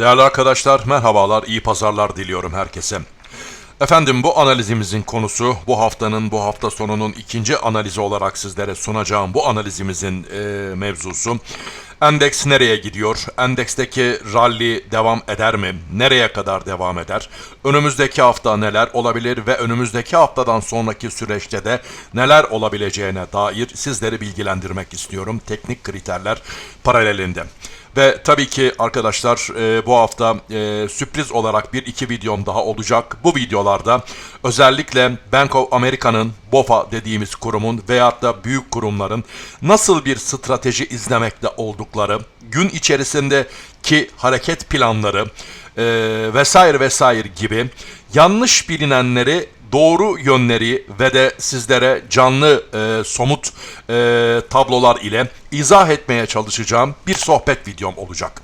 Değerli arkadaşlar merhabalar, iyi pazarlar diliyorum herkese. Efendim bu analizimizin konusu bu haftanın bu hafta sonunun ikinci analizi olarak sizlere sunacağım bu analizimizin e, mevzusu. Endeks nereye gidiyor? Endeksteki rally devam eder mi? Nereye kadar devam eder? Önümüzdeki hafta neler olabilir ve önümüzdeki haftadan sonraki süreçte de neler olabileceğine dair sizleri bilgilendirmek istiyorum. Teknik kriterler paralelinde. Ve tabii ki arkadaşlar e, bu hafta e, sürpriz olarak bir iki videom daha olacak. Bu videolarda özellikle Bank of America'nın BOFA dediğimiz kurumun veyahut da büyük kurumların nasıl bir strateji izlemekte oldukları, gün içerisindeki hareket planları e, vesaire vesaire gibi yanlış bilinenleri doğru yönleri ve de sizlere canlı e, somut e, tablolar ile izah etmeye çalışacağım bir sohbet videom olacak.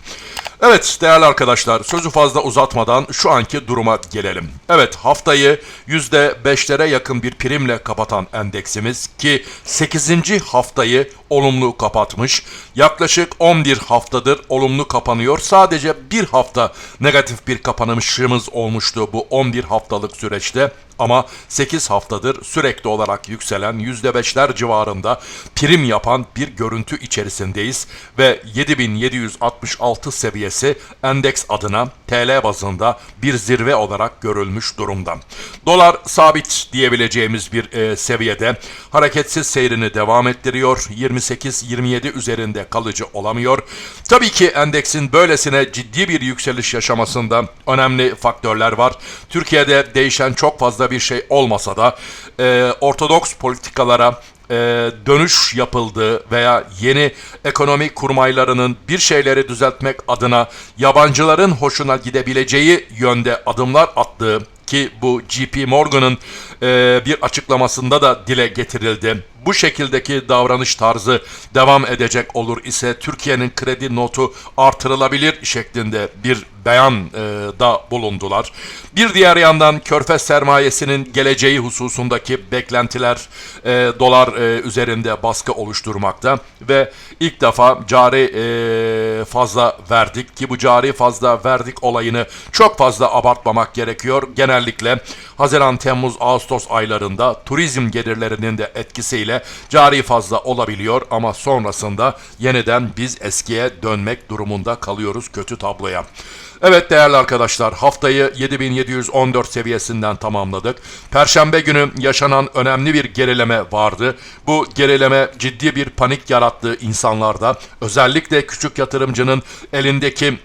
Evet değerli arkadaşlar sözü fazla uzatmadan şu anki duruma gelelim. Evet haftayı %5'lere yakın bir primle kapatan endeksimiz ki 8. haftayı olumlu kapatmış. Yaklaşık 11 haftadır olumlu kapanıyor. Sadece bir hafta negatif bir kapanışımız olmuştu bu 11 haftalık süreçte. Ama 8 haftadır sürekli olarak yükselen %5'ler civarında prim yapan bir görüntü içerisindeyiz ve 7766 seviyesi endeks adına TL bazında bir zirve olarak görülmüş durumda. Dolar sabit diyebileceğimiz bir e, seviyede hareketsiz seyrini devam ettiriyor. 28-27 üzerinde kalıcı olamıyor. Tabii ki endeksin böylesine ciddi bir yükseliş yaşamasında önemli faktörler var. Türkiye'de değişen çok fazla bir şey olmasa da e, ortodoks politikalara e, dönüş yapıldığı veya yeni ekonomi kurmaylarının bir şeyleri düzeltmek adına yabancıların hoşuna gidebileceği yönde adımlar attığı ki bu GP Morgan'ın e, bir açıklamasında da dile getirildi. Bu şekildeki davranış tarzı devam edecek olur ise Türkiye'nin kredi notu artırılabilir şeklinde bir beyan e, da bulundular. Bir diğer yandan körfez sermayesinin geleceği hususundaki beklentiler e, dolar e, üzerinde baskı oluşturmakta ve ilk defa cari e, fazla verdik ki bu cari fazla verdik olayını çok fazla abartmamak gerekiyor. Genellikle Haziran, Temmuz, Ağustos aylarında turizm gelirlerinin de etkisiyle cari fazla olabiliyor ama sonrasında yeniden biz eskiye dönmek durumunda kalıyoruz kötü tabloya. Evet değerli arkadaşlar haftayı 7714 seviyesinden tamamladık. Perşembe günü yaşanan önemli bir gerileme vardı. Bu gerileme ciddi bir panik yarattı insanlarda. Özellikle küçük yatırımcının elindeki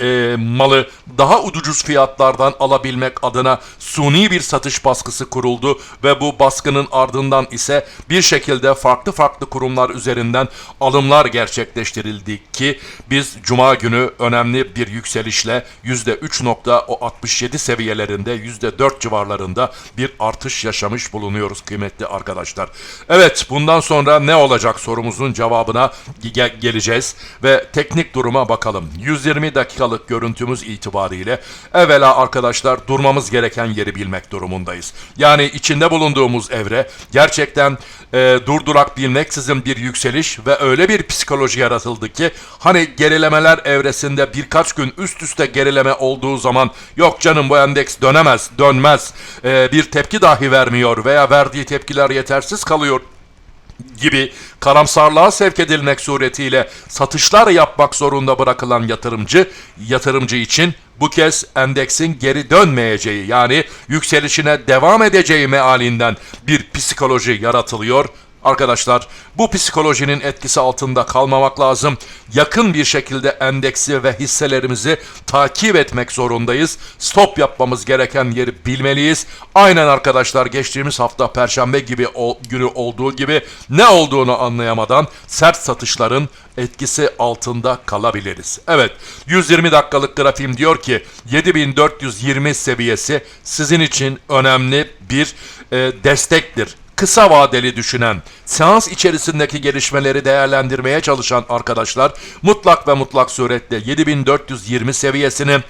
e, malı daha ucuz fiyatlardan alabilmek adına suni bir satış baskısı kuruldu ve bu baskının ardından ise bir şekilde farklı farklı kurumlar üzerinden alımlar gerçekleştirildi ki biz cuma günü önemli bir yükselişle %3.67 seviyelerinde %4 civarlarında bir artış yaşamış bulunuyoruz kıymetli arkadaşlar. Evet bundan sonra ne olacak sorumuzun cevabına ge- geleceğiz ve teknik duruma bakalım. 120 dakikalık görüntümüz itibariyle evvela arkadaşlar durmamız gereken yeri bilmek durumundayız. Yani içinde bulunduğumuz evre gerçekten e, durdurak bilmeksizin bir yükseliş ve öyle bir psikoloji yaratıldı ki hani gerilemeler evresinde birkaç gün üst üste gerileme olduğu zaman yok canım bu endeks dönemez, dönmez, e, bir tepki dahi vermiyor veya verdiği tepkiler yetersiz kalıyor gibi karamsarlığa sevk edilmek suretiyle satışlar yapmak zorunda bırakılan yatırımcı, yatırımcı için bu kez endeksin geri dönmeyeceği yani yükselişine devam edeceği mealinden bir psikoloji yaratılıyor. Arkadaşlar bu psikolojinin etkisi altında kalmamak lazım. Yakın bir şekilde endeksi ve hisselerimizi takip etmek zorundayız. Stop yapmamız gereken yeri bilmeliyiz. Aynen arkadaşlar geçtiğimiz hafta perşembe gibi o, günü olduğu gibi ne olduğunu anlayamadan sert satışların etkisi altında kalabiliriz. Evet 120 dakikalık grafiğim diyor ki 7420 seviyesi sizin için önemli bir e, destektir kısa vadeli düşünen, seans içerisindeki gelişmeleri değerlendirmeye çalışan arkadaşlar mutlak ve mutlak suretle 7420 seviyesini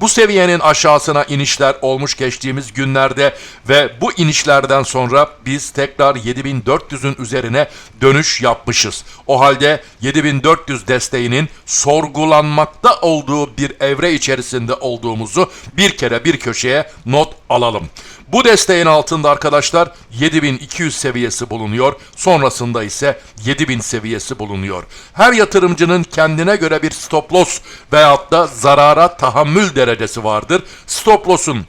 Bu seviyenin aşağısına inişler olmuş geçtiğimiz günlerde ve bu inişlerden sonra biz tekrar 7400'ün üzerine dönüş yapmışız. O halde 7400 desteğinin sorgulanmakta olduğu bir evre içerisinde olduğumuzu bir kere bir köşeye not alalım. Bu desteğin altında arkadaşlar 7200 seviyesi bulunuyor. Sonrasında ise 7000 seviyesi bulunuyor. Her yatırımcının kendine göre bir stop loss veyahut da zarara tahammül derecesi vardır. Stop loss'un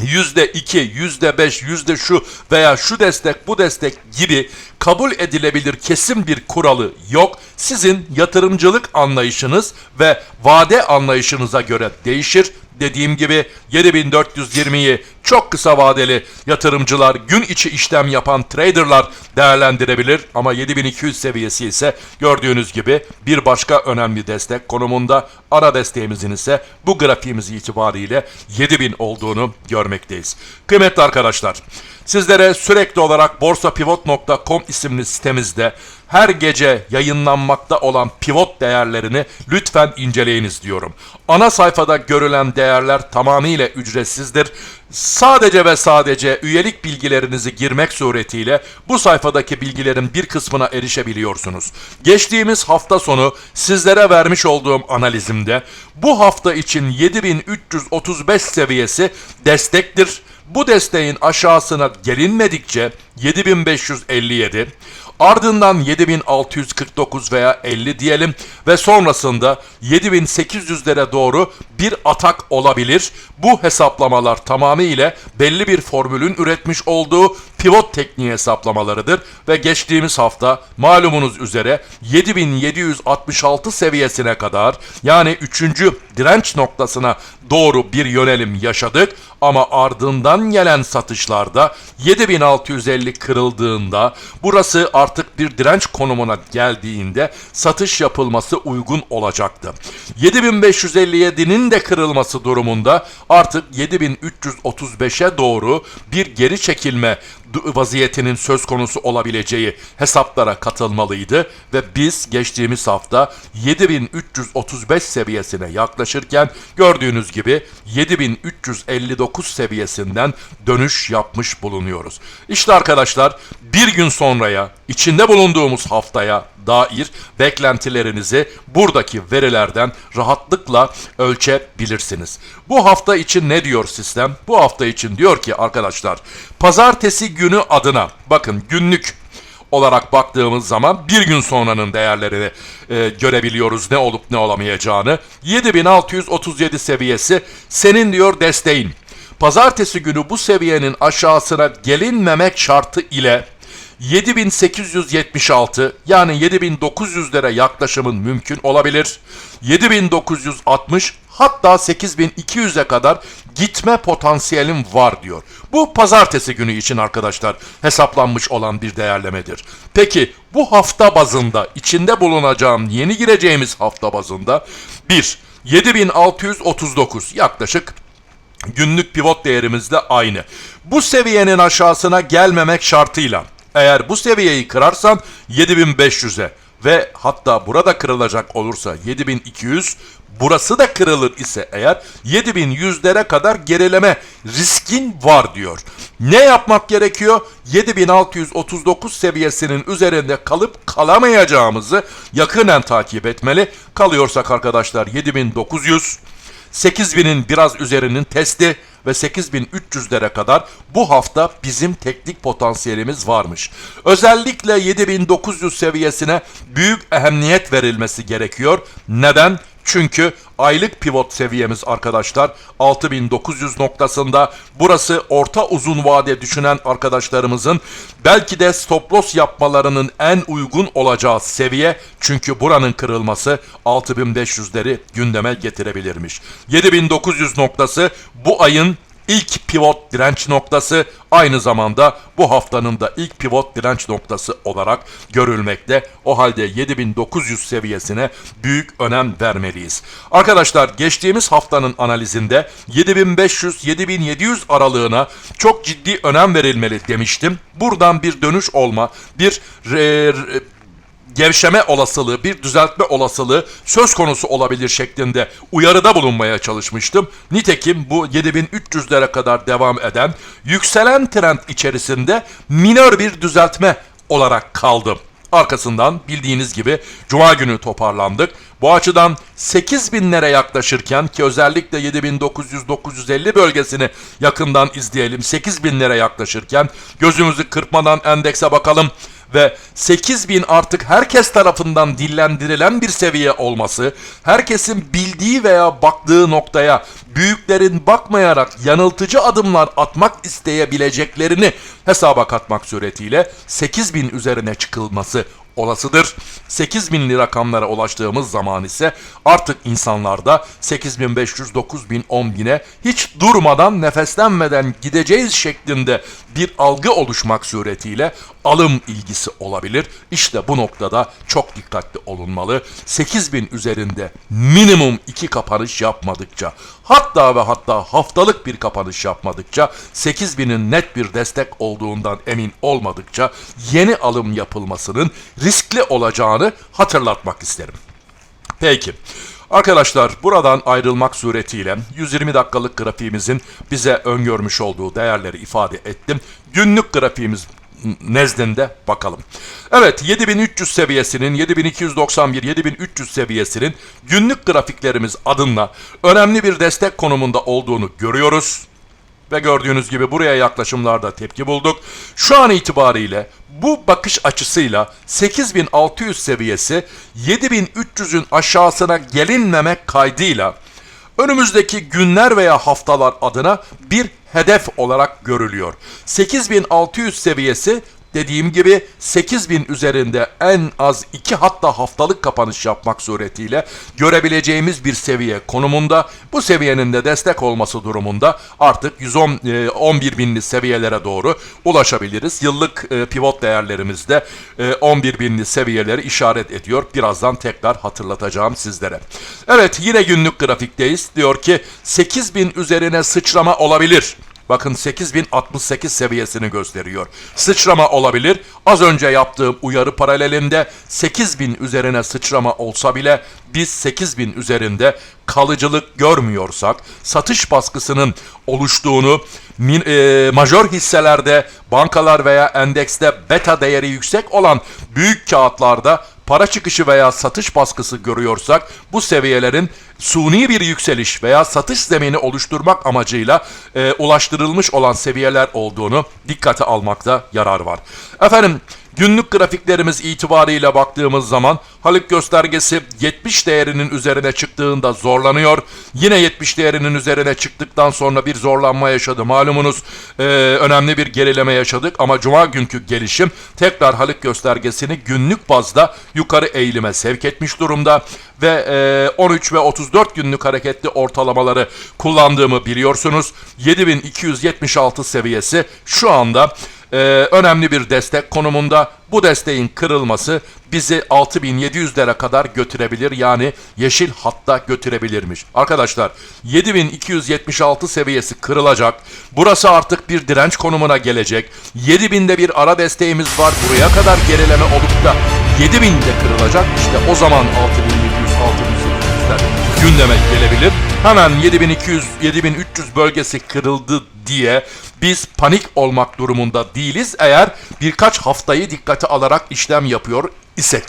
yüzde iki, yüzde beş, yüzde şu veya şu destek bu destek gibi kabul edilebilir kesin bir kuralı yok. Sizin yatırımcılık anlayışınız ve vade anlayışınıza göre değişir. Dediğim gibi 7420'yi çok kısa vadeli yatırımcılar, gün içi işlem yapan traderlar değerlendirebilir. Ama 7200 seviyesi ise gördüğünüz gibi bir başka önemli destek konumunda. Ara desteğimizin ise bu grafiğimiz itibariyle 7000 olduğunu görmekteyiz. Kıymetli arkadaşlar, sizlere sürekli olarak borsapivot.com isimli sitemizde her gece yayınlanmakta olan pivot değerlerini lütfen inceleyiniz diyorum. Ana sayfada görülen değerler tamamıyla ücretsizdir. Sadece ve sadece üyelik bilgilerinizi girmek suretiyle bu sayfadaki bilgilerin bir kısmına erişebiliyorsunuz. Geçtiğimiz hafta sonu sizlere vermiş olduğum analizimde bu hafta için 7335 seviyesi destektir. Bu desteğin aşağısına gelinmedikçe 7557, ardından 7649 veya 50 diyelim ve sonrasında 7800'lere doğru bir atak olabilir. Bu hesaplamalar tamamıyla belli bir formülün üretmiş olduğu pivot tekniği hesaplamalarıdır ve geçtiğimiz hafta malumunuz üzere 7766 seviyesine kadar yani 3. direnç noktasına doğru bir yönelim yaşadık ama ardından gelen satışlarda 7650 kırıldığında burası artık bir direnç konumuna geldiğinde satış yapılması uygun olacaktı. 7557'nin de kırılması durumunda artık 7335'e doğru bir geri çekilme vaziyetinin söz konusu olabileceği hesaplara katılmalıydı ve biz geçtiğimiz hafta 7335 seviyesine yaklaşırken gördüğünüz gibi 7359 seviyesinden dönüş yapmış bulunuyoruz. İşte arkadaşlar bir gün sonraya içinde bulunduğumuz haftaya dair beklentilerinizi buradaki verilerden rahatlıkla ölçebilirsiniz. Bu hafta için ne diyor sistem? Bu hafta için diyor ki arkadaşlar pazartesi günü adına bakın günlük olarak baktığımız zaman bir gün sonranın değerlerini e, görebiliyoruz ne olup ne olamayacağını. 7637 seviyesi senin diyor desteğin. Pazartesi günü bu seviyenin aşağısına gelinmemek şartı ile 7876 yani 7900'lere yaklaşımın mümkün olabilir. 7960 hatta 8200'e kadar gitme potansiyelim var diyor. Bu pazartesi günü için arkadaşlar hesaplanmış olan bir değerlemedir. Peki bu hafta bazında içinde bulunacağım yeni gireceğimiz hafta bazında 1 7639 yaklaşık günlük pivot değerimiz de aynı. Bu seviyenin aşağısına gelmemek şartıyla eğer bu seviyeyi kırarsan 7500'e ve hatta burada kırılacak olursa 7200 burası da kırılır ise eğer 7100'lere kadar gerileme riskin var diyor. Ne yapmak gerekiyor? 7639 seviyesinin üzerinde kalıp kalamayacağımızı yakinen takip etmeli. Kalıyorsak arkadaşlar 7900 8000'in biraz üzerinin testi ve 8300'lere kadar bu hafta bizim teknik potansiyelimiz varmış. Özellikle 7900 seviyesine büyük ehemmiyet verilmesi gerekiyor. Neden? Çünkü aylık pivot seviyemiz arkadaşlar 6900 noktasında. Burası orta uzun vade düşünen arkadaşlarımızın belki de stop loss yapmalarının en uygun olacağı seviye. Çünkü buranın kırılması 6500'leri gündeme getirebilirmiş. 7900 noktası bu ayın ilk pivot direnç noktası aynı zamanda bu haftanın da ilk pivot direnç noktası olarak görülmekte. O halde 7900 seviyesine büyük önem vermeliyiz. Arkadaşlar geçtiğimiz haftanın analizinde 7500-7700 aralığına çok ciddi önem verilmeli demiştim. Buradan bir dönüş olma, bir re, gevşeme olasılığı, bir düzeltme olasılığı söz konusu olabilir şeklinde uyarıda bulunmaya çalışmıştım. Nitekim bu 7300'lere kadar devam eden yükselen trend içerisinde minör bir düzeltme olarak kaldım. Arkasından bildiğiniz gibi Cuma günü toparlandık. Bu açıdan 8000'lere yaklaşırken ki özellikle 7900-950 bölgesini yakından izleyelim. 8000'lere yaklaşırken gözümüzü kırpmadan endekse bakalım ve 8000 artık herkes tarafından dillendirilen bir seviye olması, herkesin bildiği veya baktığı noktaya büyüklerin bakmayarak yanıltıcı adımlar atmak isteyebileceklerini hesaba katmak suretiyle 8000 üzerine çıkılması olasıdır. 8000'li rakamlara ulaştığımız zaman ise artık insanlarda 8500, 9000, 10000'e hiç durmadan nefeslenmeden gideceğiz şeklinde bir algı oluşmak suretiyle alım ilgisi olabilir. İşte bu noktada çok dikkatli olunmalı. 8000 üzerinde minimum 2 kapanış yapmadıkça hatta ve hatta haftalık bir kapanış yapmadıkça 8000'in net bir destek olduğundan emin olmadıkça yeni alım yapılmasının riskli olacağını hatırlatmak isterim. Peki. Arkadaşlar buradan ayrılmak suretiyle 120 dakikalık grafiğimizin bize öngörmüş olduğu değerleri ifade ettim. Günlük grafiğimiz nezdinde bakalım. Evet 7300 seviyesinin 7291 7300 seviyesinin günlük grafiklerimiz adına önemli bir destek konumunda olduğunu görüyoruz. Ve gördüğünüz gibi buraya yaklaşımlarda tepki bulduk. Şu an itibariyle bu bakış açısıyla 8600 seviyesi 7300'ün aşağısına gelinmemek kaydıyla önümüzdeki günler veya haftalar adına bir hedef olarak görülüyor. 8600 seviyesi dediğim gibi 8000 üzerinde en az 2 hatta haftalık kapanış yapmak suretiyle görebileceğimiz bir seviye konumunda. Bu seviyenin de destek olması durumunda artık 110 e, 11 binli seviyelere doğru ulaşabiliriz. Yıllık e, pivot değerlerimizde e, 11 binli seviyeleri işaret ediyor. Birazdan tekrar hatırlatacağım sizlere. Evet yine günlük grafikteyiz. Diyor ki 8000 üzerine sıçrama olabilir. Bakın 8068 seviyesini gösteriyor. Sıçrama olabilir. Az önce yaptığım uyarı paralelinde 8000 üzerine sıçrama olsa bile biz 8000 üzerinde kalıcılık görmüyorsak, satış baskısının oluştuğunu, min, e, majör hisselerde, bankalar veya endekste beta değeri yüksek olan büyük kağıtlarda para çıkışı veya satış baskısı görüyorsak bu seviyelerin suni bir yükseliş veya satış zemini oluşturmak amacıyla e, ulaştırılmış olan seviyeler olduğunu dikkate almakta yarar var. Efendim Günlük grafiklerimiz itibariyle baktığımız zaman Haluk göstergesi 70 değerinin üzerine çıktığında zorlanıyor. Yine 70 değerinin üzerine çıktıktan sonra bir zorlanma yaşadı. Malumunuz e, önemli bir gerileme yaşadık ama cuma günkü gelişim tekrar Haluk göstergesini günlük bazda yukarı eğilime sevk etmiş durumda ve e, 13 ve 34 günlük hareketli ortalamaları kullandığımı biliyorsunuz. 7276 seviyesi şu anda e, önemli bir destek konumunda. Bu desteğin kırılması bizi 6700'lere kadar götürebilir. Yani yeşil hatta götürebilirmiş. Arkadaşlar 7276 seviyesi kırılacak. Burası artık bir direnç konumuna gelecek. 7000'de bir ara desteğimiz var. Buraya kadar gerileme olup da 7000'de kırılacak. İşte o zaman 6700 6800'ler gündeme gelebilir. Hemen 7200 7300 bölgesi kırıldı diye biz panik olmak durumunda değiliz eğer birkaç haftayı dikkate alarak işlem yapıyor isek.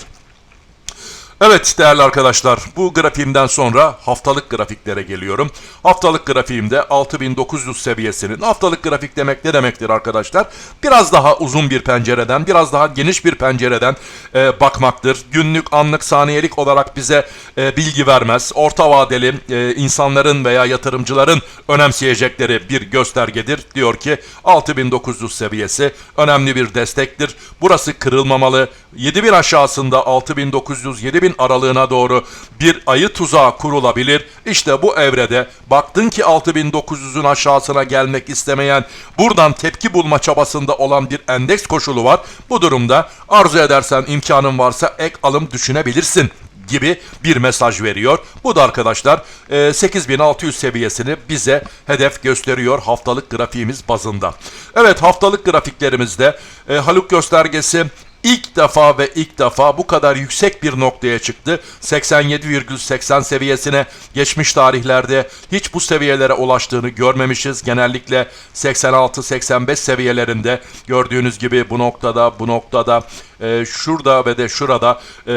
Evet değerli arkadaşlar bu grafiğimden sonra haftalık grafiklere geliyorum. Haftalık grafiğimde 6900 seviyesinin haftalık grafik demek ne demektir arkadaşlar? Biraz daha uzun bir pencereden biraz daha geniş bir pencereden e, bakmaktır. Günlük anlık saniyelik olarak bize e, bilgi vermez. Orta vadeli e, insanların veya yatırımcıların önemseyecekleri bir göstergedir. Diyor ki 6900 seviyesi önemli bir destektir. Burası kırılmamalı. 7000 aşağısında 6900 7000 aralığına doğru bir ayı tuzağı kurulabilir. İşte bu evrede baktın ki 6900'ün aşağısına gelmek istemeyen buradan tepki bulma çabasında olan bir endeks koşulu var. Bu durumda arzu edersen imkanın varsa ek alım düşünebilirsin gibi bir mesaj veriyor. Bu da arkadaşlar e, 8600 seviyesini bize hedef gösteriyor haftalık grafiğimiz bazında. Evet haftalık grafiklerimizde e, Haluk göstergesi ilk defa ve ilk defa bu kadar yüksek bir noktaya çıktı. 87,80 seviyesine geçmiş tarihlerde hiç bu seviyelere ulaştığını görmemişiz. Genellikle 86-85 seviyelerinde gördüğünüz gibi bu noktada bu noktada e, şurada ve de şurada e,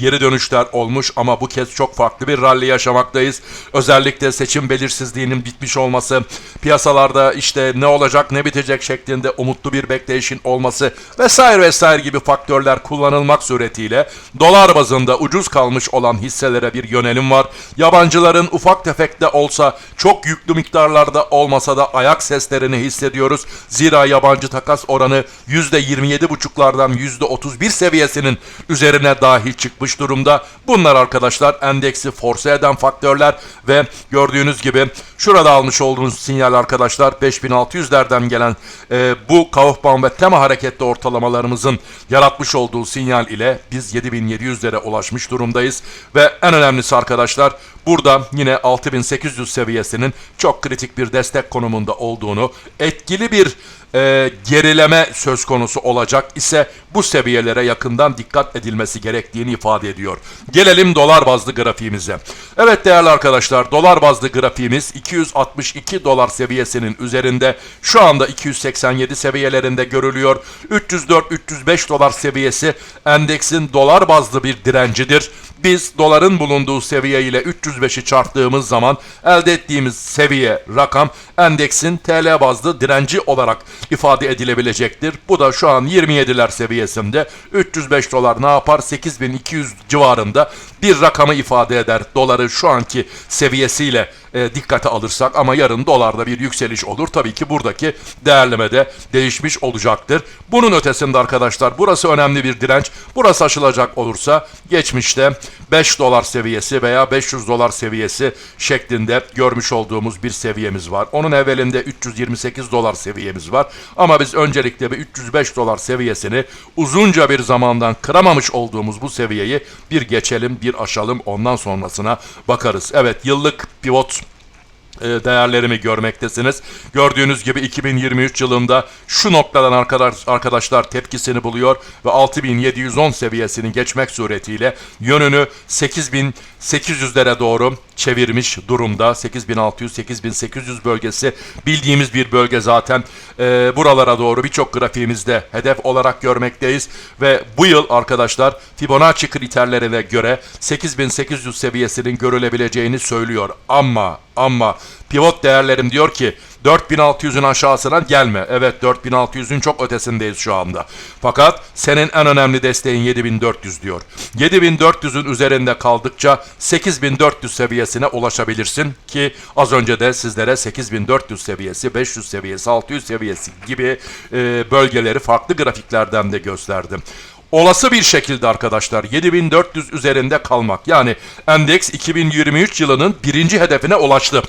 geri dönüşler olmuş ama bu kez çok farklı bir rally yaşamaktayız. Özellikle seçim belirsizliğinin bitmiş olması, piyasalarda işte ne olacak ne bitecek şeklinde umutlu bir bekleyişin olması vesaire vesaire gibi faktörler kullanılmak suretiyle dolar bazında ucuz kalmış olan hisselere bir yönelim var. Yabancıların ufak tefek de olsa çok yüklü miktarlarda olmasa da ayak seslerini hissediyoruz. Zira yabancı takas oranı %27,5'lardan %31 seviyesinin üzerine dahil çıkmış durumda. Bunlar arkadaşlar endeksi force eden faktörler ve gördüğünüz gibi şurada almış olduğunuz sinyal arkadaşlar 5600'lerden gelen e, bu Kaufman ve tema hareketli ortalamalarımızın yaratmış olduğu sinyal ile biz 7700'lere ulaşmış durumdayız ve en önemlisi arkadaşlar burada yine 6800 seviyesinin çok kritik bir destek konumunda olduğunu etkili bir e, gerileme söz konusu olacak ise bu seviyelere yakından dikkat edilmesi gerektiğini ifade ediyor. Gelelim dolar bazlı grafiğimize. Evet değerli arkadaşlar dolar bazlı grafiğimiz 262 dolar seviyesinin üzerinde şu anda 287 seviyelerinde görülüyor. 304-305 dolar seviyesi endeksin dolar bazlı bir direncidir. Biz doların bulunduğu seviye ile 305'i çarptığımız zaman elde ettiğimiz seviye rakam endeksin TL bazlı direnci olarak ifade edilebilecektir. Bu da şu an 27'ler seviyesinde 305 dolar ne yapar? 8200 civarında bir rakamı ifade eder. Doları şu anki seviyesiyle e, dikkate alırsak ama yarın dolarda bir yükseliş olur. Tabii ki buradaki değerleme de değişmiş olacaktır. Bunun ötesinde arkadaşlar burası önemli bir direnç. Burası aşılacak olursa geçmişte 5 dolar seviyesi veya 500 dolar seviyesi şeklinde görmüş olduğumuz bir seviyemiz var. Onun evvelinde 328 dolar seviyemiz var. Ama biz öncelikle bir 305 dolar seviyesini uzunca bir zamandan kıramamış olduğumuz bu seviyeyi bir geçelim, bir aşalım ondan sonrasına bakarız. Evet yıllık pivot e, değerlerimi görmektesiniz. Gördüğünüz gibi 2023 yılında şu noktadan arkadaş, arkadaşlar tepkisini buluyor ve 6710 seviyesini geçmek suretiyle yönünü 8800'lere doğru çevirmiş durumda. 8600-8800 bölgesi bildiğimiz bir bölge zaten. E, buralara doğru birçok grafiğimizde hedef olarak görmekteyiz ve bu yıl arkadaşlar Fibonacci kriterlerine göre 8800 seviyesinin görülebileceğini söylüyor. Ama ama pivot değerlerim diyor ki 4600'ün aşağısına gelme. Evet 4600'ün çok ötesindeyiz şu anda. Fakat senin en önemli desteğin 7400 diyor. 7400'ün üzerinde kaldıkça 8400 seviyesine ulaşabilirsin ki az önce de sizlere 8400 seviyesi, 500 seviyesi, 600 seviyesi gibi e, bölgeleri farklı grafiklerden de gösterdim olası bir şekilde arkadaşlar 7400 üzerinde kalmak. Yani endeks 2023 yılının birinci hedefine ulaştı.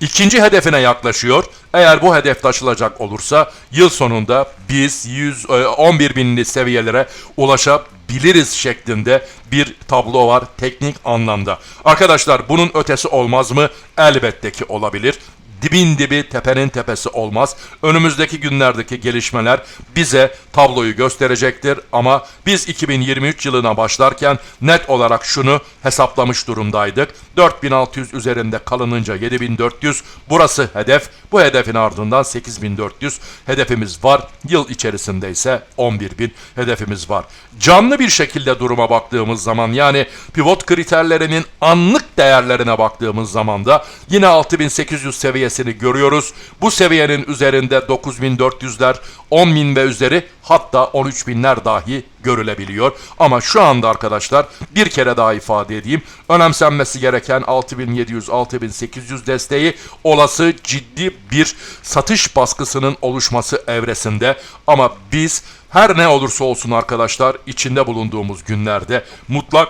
İkinci hedefine yaklaşıyor. Eğer bu hedef taşılacak olursa yıl sonunda biz 100, 11 binli seviyelere ulaşabiliriz şeklinde bir tablo var teknik anlamda. Arkadaşlar bunun ötesi olmaz mı? Elbette ki olabilir dibin dibi tepenin tepesi olmaz. Önümüzdeki günlerdeki gelişmeler bize tabloyu gösterecektir ama biz 2023 yılına başlarken net olarak şunu hesaplamış durumdaydık. 4600 üzerinde kalınınca 7400 burası hedef. Bu hedefin ardından 8400 hedefimiz var. Yıl içerisinde ise 11000 hedefimiz var. Canlı bir şekilde duruma baktığımız zaman yani pivot kriterlerinin anlık değerlerine baktığımız zaman da yine 6800 seviyesi seviyesini görüyoruz. Bu seviyenin üzerinde 9400'ler, 10.000 ve üzeri hatta 13.000'ler dahi görülebiliyor. Ama şu anda arkadaşlar bir kere daha ifade edeyim. Önemsenmesi gereken 6700-6800 desteği olası ciddi bir satış baskısının oluşması evresinde. Ama biz her ne olursa olsun arkadaşlar içinde bulunduğumuz günlerde mutlak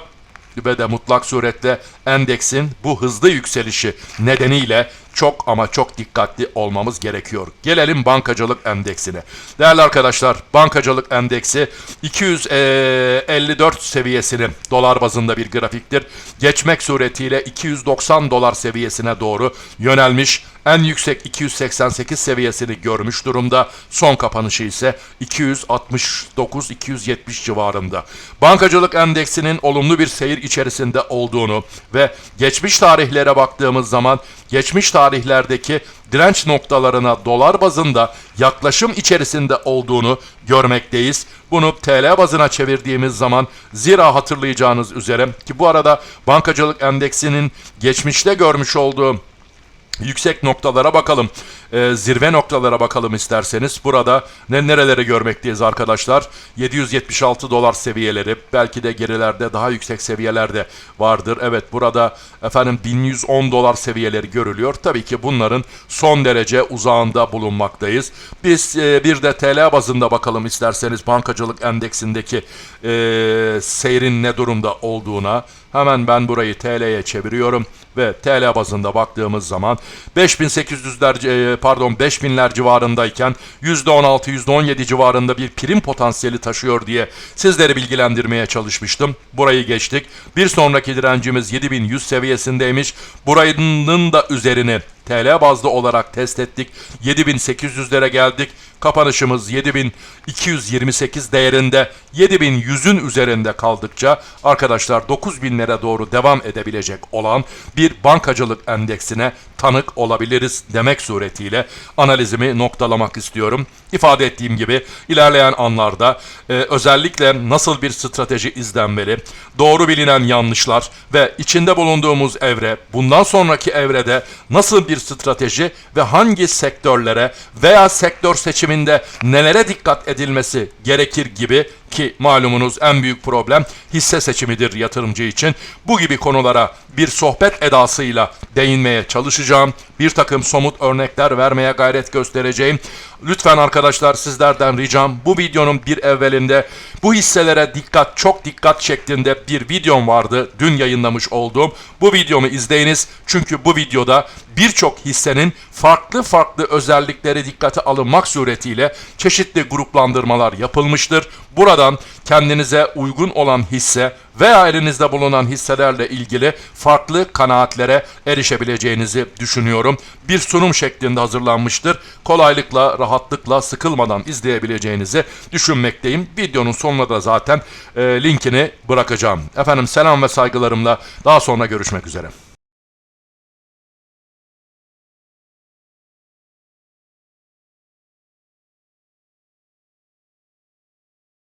ve de mutlak surette endeksin bu hızlı yükselişi nedeniyle çok ama çok dikkatli olmamız gerekiyor. Gelelim bankacılık endeksine. Değerli arkadaşlar, bankacılık endeksi 254 seviyesini dolar bazında bir grafiktir. Geçmek suretiyle 290 dolar seviyesine doğru yönelmiş. En yüksek 288 seviyesini görmüş durumda. Son kapanışı ise 269-270 civarında. Bankacılık endeksinin olumlu bir seyir içerisinde olduğunu ve geçmiş tarihlere baktığımız zaman geçmiş tarihlerdeki direnç noktalarına dolar bazında yaklaşım içerisinde olduğunu görmekteyiz. Bunu TL bazına çevirdiğimiz zaman zira hatırlayacağınız üzere ki bu arada bankacılık endeksinin geçmişte görmüş olduğu yüksek noktalara bakalım. Ee, zirve noktalara bakalım isterseniz. Burada ne nerelere görmekteyiz arkadaşlar? 776 dolar seviyeleri. Belki de gerilerde daha yüksek seviyelerde vardır. Evet burada efendim 1110 dolar seviyeleri görülüyor. Tabii ki bunların son derece uzağında bulunmaktayız. Biz e, bir de TL bazında bakalım isterseniz bankacılık endeksindeki e, seyrin ne durumda olduğuna. Hemen ben burayı TL'ye çeviriyorum ve TL bazında baktığımız zaman 5800'ler e, pardon 5000'ler civarındayken %16 %17 civarında bir prim potansiyeli taşıyor diye sizleri bilgilendirmeye çalışmıştım. Burayı geçtik. Bir sonraki direncimiz 7100 seviyesindeymiş. Burayının da üzerini TL bazlı olarak test ettik. 7800'lere geldik. Kapanışımız 7228 değerinde 7100'ün üzerinde kaldıkça arkadaşlar 9000'lere doğru devam edebilecek olan bir bankacılık endeksine tanık olabiliriz demek suretiyle analizimi noktalamak istiyorum. İfade ettiğim gibi ilerleyen anlarda e, özellikle nasıl bir strateji izlenmeli, doğru bilinen yanlışlar ve içinde bulunduğumuz evre, bundan sonraki evrede nasıl bir strateji ve hangi sektörlere veya sektör seçiminde nelere dikkat edilmesi gerekir gibi ki malumunuz en büyük problem hisse seçimidir yatırımcı için. Bu gibi konulara bir sohbet edasıyla değinmeye çalışacağım. Bir takım somut örnekler vermeye gayret göstereceğim. Lütfen arkadaşlar sizlerden ricam bu videonun bir evvelinde bu hisselere dikkat çok dikkat şeklinde bir videom vardı. Dün yayınlamış olduğum bu videomu izleyiniz. Çünkü bu videoda birçok hissenin farklı farklı özellikleri dikkate alınmak suretiyle çeşitli gruplandırmalar yapılmıştır. Buradan kendinize uygun olan hisse veya elinizde bulunan hisselerle ilgili farklı kanaatlere erişebileceğinizi düşünüyorum. Bir sunum şeklinde hazırlanmıştır. Kolaylıkla, rahatlıkla, sıkılmadan izleyebileceğinizi düşünmekteyim. Videonun sonuna da zaten e, linkini bırakacağım. Efendim selam ve saygılarımla daha sonra görüşmek üzere.